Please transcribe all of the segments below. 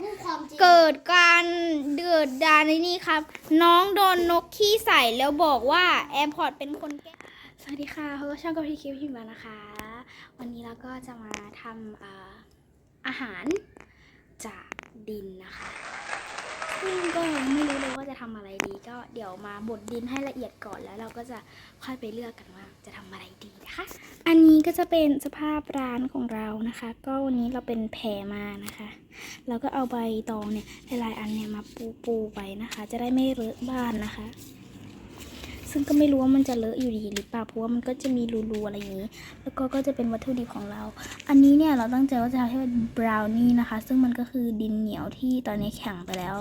พูดความจริง เกิดการเดือดดาลในนี่ครับ น้องโดนนกขี้ใส่แล้วบอกว่าแอร์พอร์ตเป็นคนแกล้งสวัสดีค่ะเขาก็ช่องกับพี่คิวพิมพ์แล้วนะคะ วันนี้เราก็จะมาทำเอ่ออาหารจากดินนะคะซึ่งก็ยังไม่รู้เลยว่า จะทำอะไรดีก็เดี๋ยวมาบดดินให้ละเอียดก่อนแล้วเราก็จะค่อยไปเลือกกันว่าจะทำอะไรดีนะคะ อันนี้ก็จะเป็นสภาพร้านของเรานะคะ ก็วันนี้เราเป็นแพรมานะคะ เราก็เอาใบตองเนี่ยหลายๆอันเนี่ยมาปูปูๆไปนะคะ จะได้ไม่เลอะบ้านนะคะ ซึ่งก็ไม่รู้ว่ามันจะเลอะอยู่ดีหรือเปล่าเพราะว่ามันก็จะมีรูๆอะไรอย่างนี้ แล้วก็ก็จะเป็นวัตถุดิบของเรา อันนี้เนี่ยเราตั้งใจว่าจะทำให้เป็นบราวนี่นะคะ ซึ่งมันก็คือดินเหนียวที่ตอนนี้แข็งไปแล้ว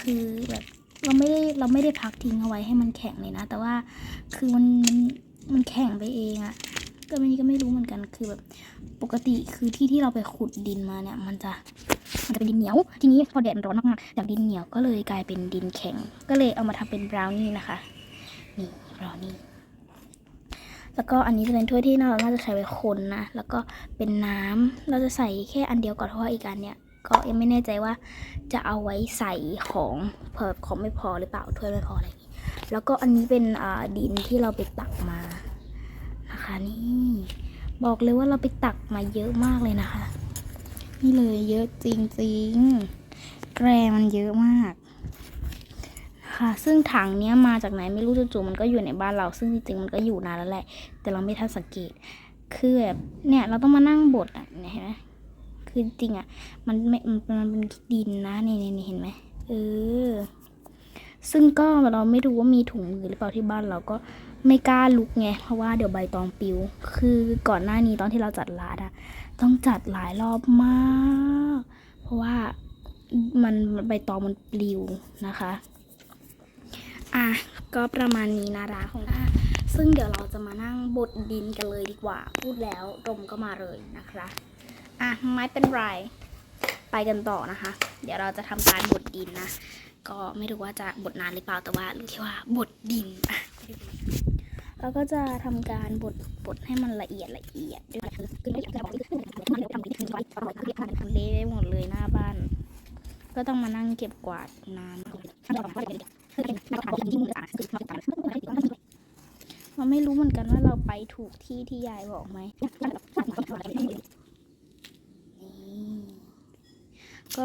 คือแบบ เราไม่ได้เราไม่ได้พักทิ้งเอาไว้ให้มันแข็งเลยนะ แต่ว่าคือมันมันแข็งไปเองอะก็ไม่ก็ไม่รู้เหมือนกันคือแบบปกติคือที่ที่เราไปขุดดินมาเนี่ย มันจะมันจะเป็นดินเหนียว ทีนี้พอแดดมันร้อนมากๆจากดินเหนียวก็เลยกลายเป็นดินแข็ง ก็เลยเอามาทำเป็นบราวนี่นะคะ นี่บราวนี่แล้วก็อันนี้จะเป็นถ้วยที่เราน่าจะใช้ไว้คนนะ แล้วก็เป็นน้ำเราจะใส่แค่อันเดียวก่อนเพราะว่าอีกอันเนี่ย ก็ยังไม่แน่ใจว่าจะเอาไว้ใส่ของเพิ่ของไม่พอหรือเปล่าถ้วยไม่พออะไรอย่างนี้แล้วก็อันนี้เป็นดินที่เราไปตักมานะคะนี่บอกเลยว่าเราไปตักมาเยอะมากเลยนะคะ นี่เลยเยอะจริงๆแกรมันเยอะมากค่ะซึ่งถังเนี้ยมาจากไหนไม่รู้จู่ๆมันก็อยู่ในบ้านเรา ซึ่งจริงๆมันก็อยู่นานแล้วแหละ แต่เราไม่ทันสังเกตคือแบบเนี่ยเราต้องมานั่งบดอะเห็นไหม คือจริงอะ มันไม่มันมันเป็นดินนะนี่นี่นเห็นไหมเออ ซึ่งก็เราไม่รู้ว่ามีถุงมือหรือเปล่าที่บ้านเราก็ไม่กล้าลุกไงเพราะว่าเดี๋ยวใบตองปิว คือก่อนหน้านี้ตอนที่เราจัดร้านอะต้องจัดหลายรอบมาก เพราะว่ามันใบตองมันปลิวนะคะ อะก็ประมาณนี้นะร้าของอะซึ่งเดี๋ยวเราจะมานั่งบดดินกันเลยดีกว่า พูดแล้วลมก็มาเลยนะคะ อะไม่เป็นไร ไปกันต่อนะคะ เดี๋ยวเราจะทำการบดดินนะ ก็ไม่รู้ว่าจะบดนานหรือเปล่าแต่ว่ารู้แค่ว่าบดดินอะเราก็จะทำการบดบดให้มันละเอียดละเอียดด้วยคือคือไม่จะบอกคือทำเละไปหมดเลยหน้าบ้าน ก็ต้องมานั่งเก็บกวาดนานเราไม่รู้เหมือนกันว่าเราไปถูกที่ที่ยายบอกไหมนี่ ก็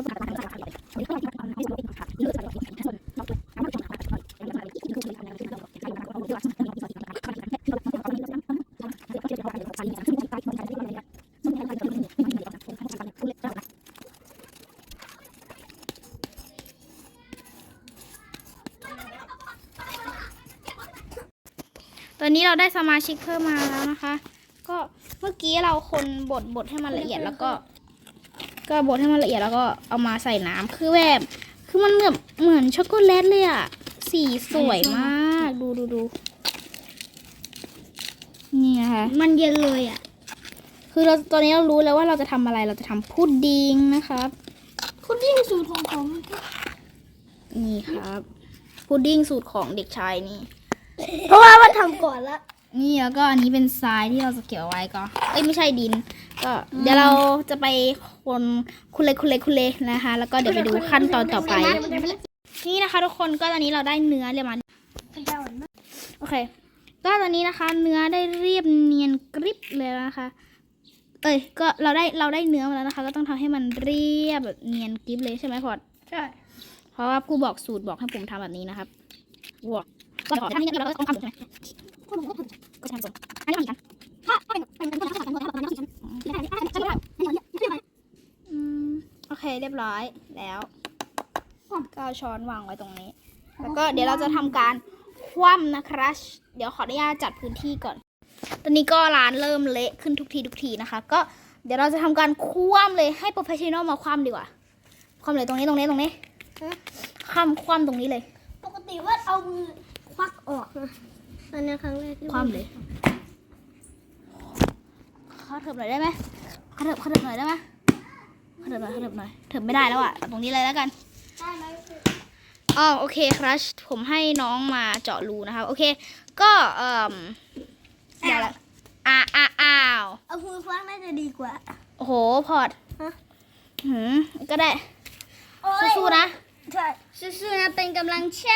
ตอนนี้เราได้สมาชิกเพิ่มมาแล้วนะคะ ก็เมื่อกี้เราคนบดบดให้มันละเอียดแล้วก็ ก็บดให้มันละเอียดแล้วก็เอามาใส่น้ำคือแบบคือมันเหมือนเหมือนช็อกโกแลตเลยอะสีสวยมาก ดูดูดูนี่นะคะมันเย็นเลยอะคือเราตอนนี้เรารู้แล้วว่าเราจะทำอะไรเราจะทำพุดดิ้งนะครับคุณยิ่งสูตรของผมนี่ครับพุดดิ้งสูตรของเด็กชายนี่ เพราะว่ามันทำก่อนละนี่แล้วก็อันนี้เป็นทรายที่เราจะเก็บเอาไว้ก็ เอ้ยไม่ใช่ดิน ก็เดี๋ยวเราจะไปคนคุเลคุเลคุเลนะคะ แล้วก็เดี๋ยวไปดูขั้นตอนต่อไป นี่นะคะ ทุกคนก็ตอนนี้เราได้เนื้อเรียบมาโอเค ก็ตอนนี้นะคะ เนื้อได้เรียบเนียนกริบเลยนะคะ เอ้ยก็เราได้เราได้เนื้อมาแล้วนะคะ ก็ต้องทำให้มันเรียบแบบเนียนกริบเลยใช่ไหมพอดใช่เพราะว่าผู้บอกสูตรบอกให้ผมทำแบบนี้นะครับว้าวก็ทำนี่เราก็ต้องทำใช่ไหมก็ใช่ส่วนอันนี้ทำอีกกันถ้าถ้าเป็นเป็นคนทำแบบนั้นฉันไม่ได้ถ้าเป็นแบบไม่ใช่ไหม อืมโอเคเรียบร้อยแล้วก็เอาช้อนวางไว้ตรงนี้ แล้วก็เดี๋ยวเราจะทำการคว่ำนะครับเดี๋ยวขออนุญาตจัดพื้นที่ก่อน ตอนนี้ก็ร้านเริ่มเละขึ้นทุกทีทุกทีนะคะ ก็เดี๋ยวเราจะทำการคว่ำเลยให้โปรเฟชชั่นอลมาคว่ำดีกว่า คว่ำเลยตรงนี้ตรงนี้ตรงนี้คว่ำคว่ำตรงนี้เลย ปกติว่าเอามือควักออกนะอันนี้ครั้งแรกที่คว่ำเลย เขาเถิบหน่อยได้ไหมเขาเถิบเขาเถิบหน่อยได้ไหมเขาเถิบหน่อยเขาเถิบหน่อยเถิบไม่ได้แล้วอะเอาตรงนี้เลยแล้วกันได้ไหมอ๋อโอเคครับผมให้น้องมาเจาะรูนะคะโอเค ก็เอ่อเดี๋ยวละอ่าอ่าอ้าวเอามือควักน่าจะดีกว่า โอ้โห พอร์ตฮะหืมก็ได้ สู้ๆนะใช่สู้ๆนะ เป็นกำลังใจ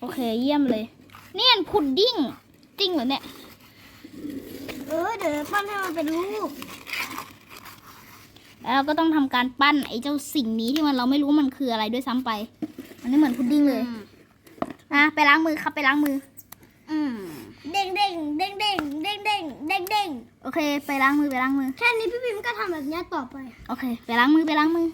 โอเค เยี่ยมเลยนี่มันพุดดิ้ง จริงเหรอเนี่ยเออเดี๋ยวปั้นให้มันเป็นรูปแล้วเราก็ต้องทำการปั้นไอ้เจ้าสิ่งนี้ที่มันเราไม่รู้มันคืออะไรด้วยซ้ำไป มันไม่เหมือนพุดดิ้งเลยอะไปล้างมือครับไปล้างมือ อืมเด้งเด้งเด้งเด้งเด้งเด้งเด้งเด้งโอเค ไปล้างมือไปล้างมือ แค่นี้พี่พิมก็ทำแบบนี้ต่อไป โอเค ไปล้างมือไปล้างมือ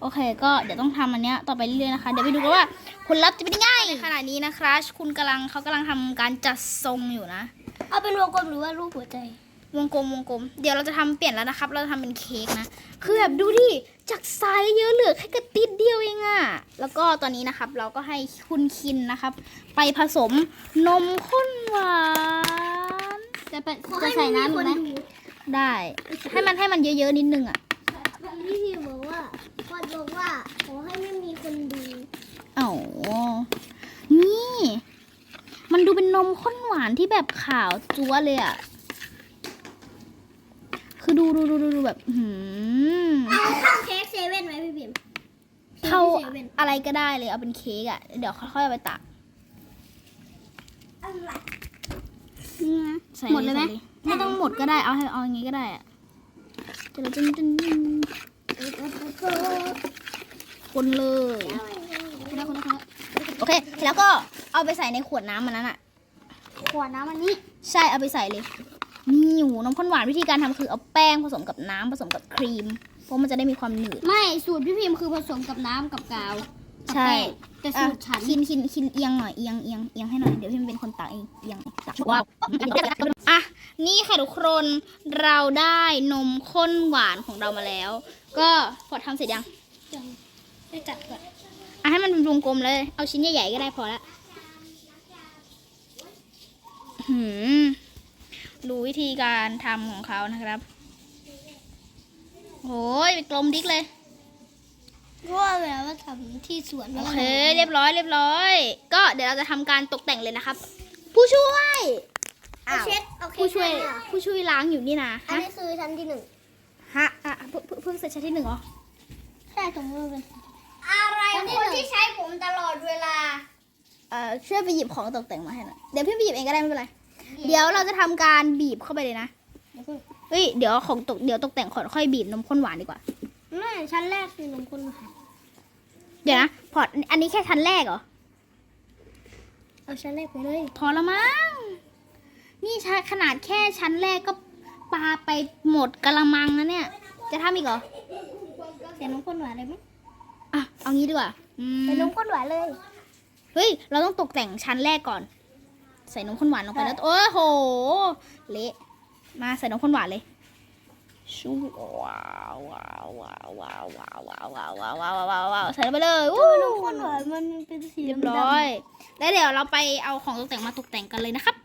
โอเค ก็เดี๋ยวต้องทำอันเนี้ยต่อไปเรื่อยๆนะคะ เดี๋ยวไปดูกันว่าผลลัพธ์จะเป็นยังไงขณะนี้นะคะคุณกำลังเขากำลังทำการจัดทรงอยู่นะ เอาเป็นวงกลมหรือว่ารูปหัวใจ วงกลมวงกลม เดี๋ยวเราจะทำเปลี่ยนแล้วนะครับ เราจะทำเป็นเค้กนะ คือแบบดูดิจากทรายเยอะเหลือแค่กระติดเดียวเองอะแล้วก็ตอนนี้นะครับ เราก็ให้คุณคินนะครับ ไปผสมนมข้นหวาน จะเป็นจะใส่น้ำไหมได้ ให้มันให้มันเยอะๆนิดนึงอะ พี่พิมบอกว่าพอดบอกว่าขอให้ไม่มีคนดูเอ้านี่ มันดูเป็นนมข้นหวานที่แบบขาวจั๊วเลยอะคือดูดูดูดูดูแบบอื้อหืมเข้าเค้กเซเว่นไหมพี่พิมเท่าเซเว่นอะไรก็ได้เลยเอาเป็นเค้กอะเดี๋ยวค่อยๆเอาไปตักอะไรใส่หมดเลยไหมใส่ไม่ต้องหมดก็ได้เอาให้เอาอย่างงี้ก็ได้อะ จะจะจะคนเลยโอเคแล้วก็เอาไปใส่ในขวดน้ำมันนั้นอะขวดน้ำอันนี้ ใช่เอาไปใส่เลยนี่หูนมข้นหวานวิธีการทำคือเอาแป้งผสมกับน้ำผสมกับครีม เพราะมันจะได้มีความหนืด ไม่สูตรพี่พิมคือผสมกับน้ำกับกาวกับใช่แป้งแต่สูตรฉัน คินคินคินเอียงหน่อยเอียงเอียงเอียงให้หน่อยเดี๋ยวพี่มันเป็นคนตักเองเอียงตักว้าว อะนี่ค่ะทุกคนเราได้นมข้นหวานของเรามาแล้ว ก็พอทำเสร็จยังยังไม่จัดก่อนอะให้มันเป็นวงกลมเลย เอาชิ้นใหญ่ๆก็ได้พอละหืมดูวิธีการทำของเขานะครับโอ้ยกลมดิกเลยเพราะว่าเวลาว่าทำที่สวนโอเคเรียบร้อยเรียบร้อย ก็เดี๋ยวเราจะทำการตกแต่งเลยนะครับ ผู้ช่วย เอาอ้าวเช็ดโอเคผู้ช่วยค่ะผู้ช่วยล้างอยู่นี่นะอันฮะนี้คือชั้นที่หนึ่งฮะอะเพิ่งเพิ่งเพิ่งเสร็จชั้นที่หนึ่งเหรอใช่สมมติเป็นอะไรคนที่ใช้ผมตลอดเวลา เอ่อช่วยไปหยิบของตกแต่งมาให้หน่อยเดี๋ยวพี่ไปหยิบเองก็ได้ไม่เป็นไรเดี๋ยวเราจะทำการบีบเข้าไปเลยนะเฮ้ยเดี๋ยวของตกเดี๋ยวตกแต่งขอนค่อยบีบนมข้นหวานดีกว่า ไม่ชั้นแรกคือนมข้นหวานเดี๋ยวนะพอร์ตอันนี้แค่ชั้นแรกเหรอเอาชั้นแรกไปเลยพอแล้วมั้ง นี่ใช้ขนาดแค่ชั้นแรกก็ปาไปหมดกะละมังแล้วเนี่ย จะทำอีกเหรอใส่นมข้นหวานเลยไหมอะ เอางี้ดีกว่าอืมใส่นมข้นหวานเลย เฮ้ย เราต้องตกแต่งชั้นแรกก่อน ใส่นมข้นหวานลงไปแล้ว โอ้โห เละ มาใส่นมข้นหวานเลยชูว้าวว้าวว้าวว้าวว้าวว้าวว้าวว้าวว้าวว้าวว้าวใส่ลงไปเลยอู้นมข้นหวานมันเป็นสีเรียบร้อย แล้วเดี๋ยวเราไปเอาของตกแต่งมาตกแต่งกันเลยนะครับ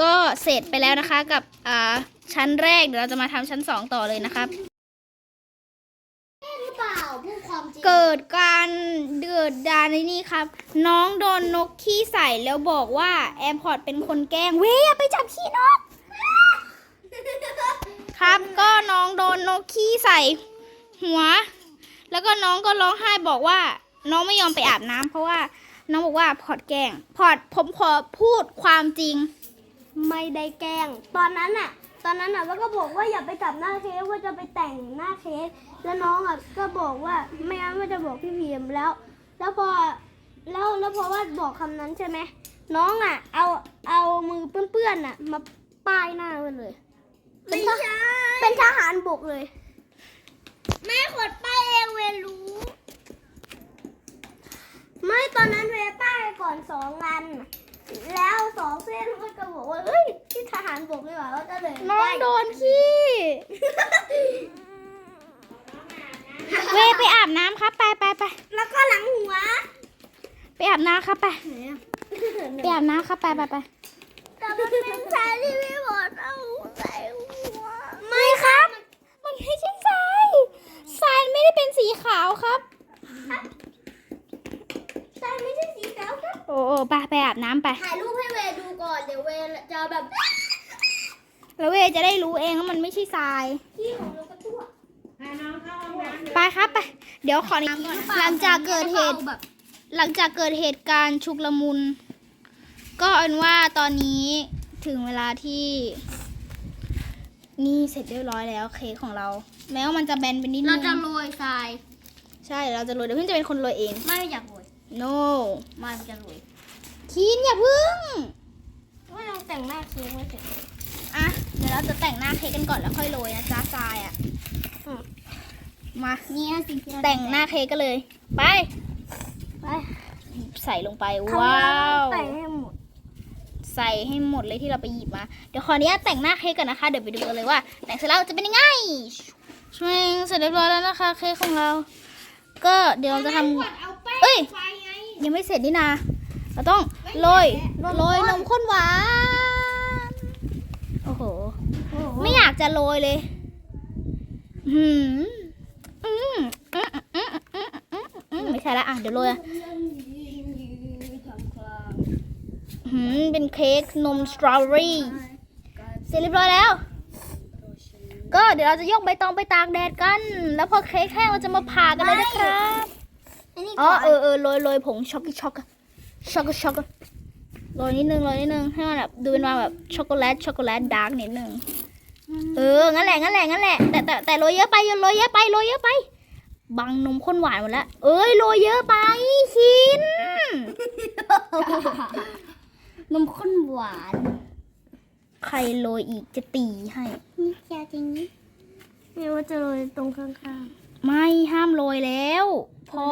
ก็เสร็จไปแล้วนะคะกับอ่าชั้นแรกเดี๋ยวเราจะมาทำชั้นสองต่อเลยนะครับ หรือเปล่าพูดความจริงเกิดการเดือดดานในนี่ครับ น้องโดนนกขี้ใส่แล้วบอกว่าแอร์พอร์ตเป็นคนแกล้งเว้ยอย่าไปจับขี้นก ครับก็น้องโดนนกขี้ใส่ หัว แล้วก็น้องก็ร้องไห้บอกว่า น้องไม่ยอมไปอาบน้ำเพราะว่า น้องบอกว่าพอร์ตแกล้งพอร์ตผมขอพูดความจริง ไม่ได้แกล้ง ตอนนั้นอะตอนนั้นอะว่าก็บอกว่าอย่าไปจับหน้าเค้กว่าจะไปแต่งหน้าเค้กแล้วน้องอะก็บอกว่าไม่งั้นว่าจะบอกพี่พีมแล้ว แล้วพอแล้วแล้วพอว่าบอกคำนั้นใช่ไหมน้องอะเอาเอามือเปื้อนๆอะมาป้ายหน้ามันเลยเป็นทหเป็นทหารบกเลย แม่ขดป้ายเองเวรู้ ไม่ตอนนั้นเวป้ายก่อนสองอัน แล้วสองเส้นมันก็บอกว่าเฮ้ยที่ทหารบกนี่หว่าแล้วก็เลยน้องโดนขี้เวยไปอาบน้ำครับไปไปไปแล้วก็หลังหัว ไปอาบน้ำครับไปไปอาบน้ำครับไปไปไปแต่มันเป็นสายที่พี่บอดเอาใส่หัวไม่ครับ มันไม่ใช่ทรายทรายไม่ได้เป็นสีขาวครับ สายไม่ใช่สีขาวครับ โอ้โอ้ไปไปอาบน้ำไป ถ่ายรูปให้เวดูก่อน เดี๋ยวเวจะแบบแล้วเวจะได้รู้เองว่ามันไม่ใช่ทราย ขี้ของนกกระตั้วไปครับไป เดี๋ยวขอน้ำก่อนหลังจากเกิดเหตุ แบบหลังจากเกิดเหตุการณ์ชุกละมุน ก็เอาเป็นว่าตอนนี้ถึงเวลาที่ นี่เสร็จเรียบร้อยแล้วเค้กของเรา แม้ว่ามันจะแบนไปนิดนึเรางจะโรยทราย ใช่เราจะโรยเดี๋ยวเพิ่งจะเป็นคนโรยเอง ไม่อยากโรย no ไม่จะโรยคินอย่าพึ่งไม่ต้องแต่งหน้าเค้กไว้เสร็จอะเดี๋ยวเราจะแต่งหน้าเค้กกันก่อนแล้วค่อยโรยนะจ๊ะทรายอะอืมมานี่สิ่งที่เราแต่งหน้าเค้กกันเลย ไปไปใส่ลงไปครั้งว้าแรกวแต่งให้หมดใส่ให้หมดเลยที่เราไปหยิบมาเดี๋ยวขออนุญาตแต่งหน้าเค้กกันนะคะเดี๋ยวไปดูกันเลยว่า แต่งเสร็จแล้วจะเป็นยังไงช่วยเสร็จเรียบร้อยแล้วนะคะเค้กของเรา ก็เดี๋ยวเราจะทำเอ้ย ยังไม่เสร็จนี่นาเราต้องโรยโรยนมข้นหวาน โอ้โห ไม่อยากจะโรยเลยหืมอืมอืมอืมอืมอืมอืมไม่ใช่ละอะ เดี๋ยวโรยอะหืมเป็นเค้กนมสตรอเบอรี่ เสร็จเรียบร้อยแล้ว ก็เดี๋ยวเราจะยกใบตองไปตากแดดกัน แล้วพอเค้กแห้งเราจะมาผ่ากันเลยนะครับ อันนี้อ๋อก่อนเออเออโรยโรยผงช็อกโกช็อกโกช็อกโกช็อกโกโรยนิดนึงโรยนิดนึงให้มันแบบดูเป็นมาแบบช็อกโกแลตช็อกโกแลตดาร์กนิดนึงเอองั้นแหละงั้นแหละงั้นแหละแต่แต่แต่โรยเยอะไปโรยเยอะไปโรยเยอะไปบังนมข้นหวานหมดแล้วเอ้ยโรยเยอะไปคินนมข้นหวาน ใครโรยอีกจะตีให้นี่แค่จริงไม่ว่าจะโรยตรงข้าง ไม่ห้ามโรยแล้ว พอ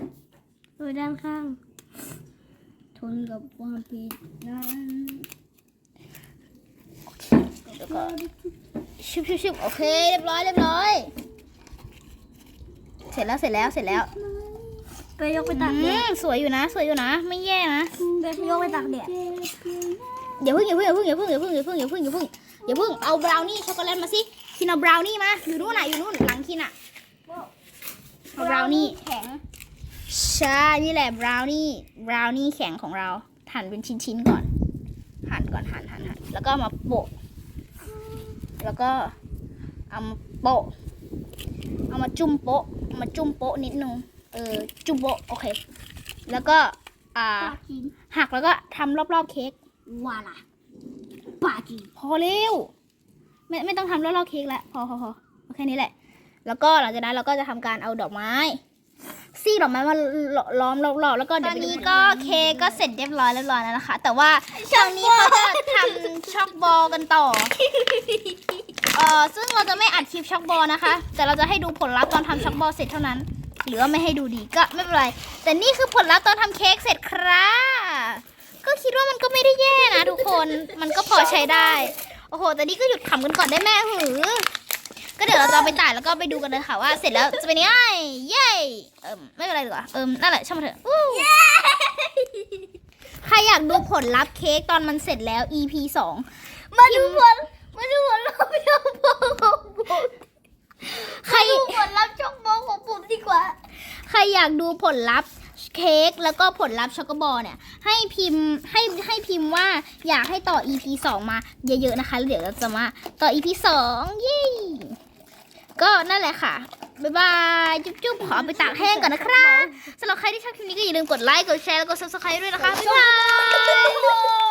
ๆโรยด้านข้าง ทนกับความผิดนั้นแล้วก็ชุบชุบชุบโอเค เรียบร้อยเรียบร้อย เสร็จแล้วเสร็จแล้วเสร็จแล้ว ไปยกไปตากแดอืดมสวยอยู่นะ สวยอยู่นะ ไม่แย่นะไปยกไปตากแดดอย่าเพิ่งอย่าเพิ่งอย่าเพิ่งอย่าเพิ่งอย่าเพิ่งอย่าเพิ่งอย่าเพิ่งอย่าเพิ่งอย่าเพิ่งเอาบราวนี่ช็อกโกแลตมาสิคินเอาบราวนี่มาอยู่นู่นน่ะอยู่นู่นหลังคินอะเอา บราวนี่แข็ง ใช่ นี่แหละบราวนี่บราวนี่แข็งของเราหั่นเป็นชิ้นๆก่อน หั่นก่อนหั่นหั่นหั่นแล้วก็เอามาโปะ แล้วก็เอามาโปะ เอามาจุ่มโปะเอามาจุ่มโปะนิดนึง เออ จุ่มโปะโอเค แล้วก็ อ่าปาจีนหักแล้วก็ทำรอบๆเค้กวาล่ะปาจีนพอเร็ว ไม่ไม่ต้องทำรอบๆเค้กแล้วพอพอพอโอเคนี้แหละ แล้วก็หลังจากนั้นเราก็จะทำการเอาดอกไม้ซี่ดอกไม้มาล้อมรอบๆแล้วก็เดี๋ยวตอนนี้ก็เค้กก็เสร็จเรียบร้อยเรียบร้อยแล้วนะคะ แต่ว่าช่วงนี้เขาจะทำช็อกบอลกันต่อเออซึ่งเราจะไม่อัดคลิปช็อกบอลนะคะ แต่เราจะให้ดูผลลัพธ์ตอนทำช็อกบอลเสร็จเท่านั้น หรือว่าไม่ให้ดูดีก็ไม่เป็นไร แต่นี่คือผลลัพธ์ตอนทำเค้กเสร็จครับก็คิดว่ามันก็ไม่ได้แย่นะทุกคนมันก็พอใช้ได้ โอ้โหแต่นี่ก็หยุดขำกันก่อนได้แม่หือ ก็เดี๋ยวเราจะเอาไปต่ายแล้วก็ไปดูกันเลยค่ะว่าเสร็จแล้วจะเป็นยังไงเย้เอิมไม่เป็นไรดีกว่าเอิมนั่นแหละช่างมันเถอะอู้ใครอยากดูผลลัพธ์เค้กตอนมันเสร็จแล้ว EP สองมาดูผลมาดูผลลัพธ์ช็อกโบของผมใครดูผลลัพธ์ช็อกโบของผมดีกว่า ใครอยากดูผลลัพธ์เค้กแล้วก็ผลลัพธ์ช็อกโกบอลเนี่ย ให้พิมพ์ให้ให้พิมพ์ว่าอยากให้ต่อ EP 2มาเยอะๆนะคะแล้วเดี๋ยวเราจะมาต่อ EP 2เย้ ก็นั่นแหละค่ะ บ๊ายบาย จุ๊บๆ ขอไปตากแห้งก่อนนะครับสำหรับใครที่ชอบคลิปนี้ก็อย่าลืมกดไลค์ กดแชร์ แล้วกด subscribe ด้วยนะคะ บ๊ายบาย